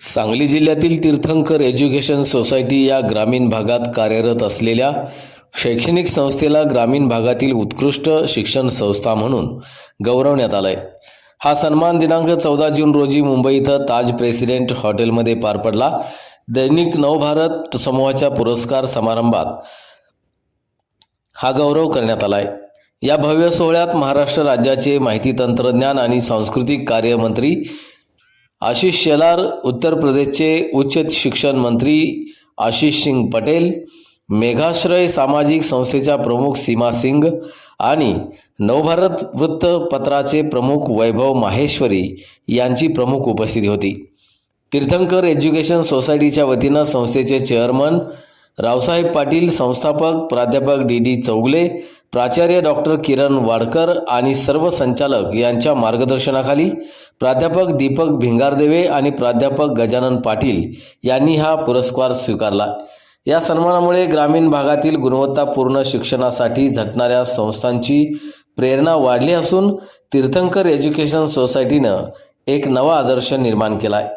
सांगली जिल्ह्यातील तीर्थंकर education society या ग्रामीण भागात कार्यरत असलेल्या शैक्षणिक संस्थेला ग्रामीण भागातील उत्कृष्ट शिक्षण संस्था म्हणून गौरवण्यात आलंय. हा सन्मान दिनांक चौदा जून रोजी मुंबई इथं ताज प्रेसिडेंट हॉटेलमध्ये पार पडला. दैनिक नवभारत समूहाच्या पुरस्कार समारंभात हा गौरव करण्यात आलाय. या भव्य सोहळ्यात महाराष्ट्र राज्याचे माहिती तंत्रज्ञान आणि सांस्कृतिक कार्य मंत्री आशिष शेलार उत्तर प्रदेशचे उच्च शिक्षण मंत्री आशिष सिंग पटेल मेघाश्रय सामाजिक संस्थेच्या प्रमुख सीमा सिंग आणि नवभारत वृत्तपत्राचे प्रमुख वैभव माहेश्वरी यांची प्रमुख उपस्थिती होती. तीर्थंकर एज्युकेशन सोसायटीच्या वतीनं संस्थेचे चेअरमन रावसाहेब पाटील संस्थापक प्राध्यापक डी डी चौगले प्राचार्य डॉक्टर किरण वाडकर आणि सर्व संचालक यांच्या मार्गदर्शनाखाली प्राध्यापक दीपक भिंगारदेवे आणि प्राध्यापक गजानन पाटील यांनी हा पुरस्कार स्वीकारला. या सन्मानामुळे ग्रामीण भागातील गुणवत्तापूर्ण शिक्षणासाठी झटणाऱ्या संस्थांची प्रेरणा वाढली असून तीर्थंकर एज्युकेशन सोसायटीनं एक नवा आदर्श निर्माण केला आहे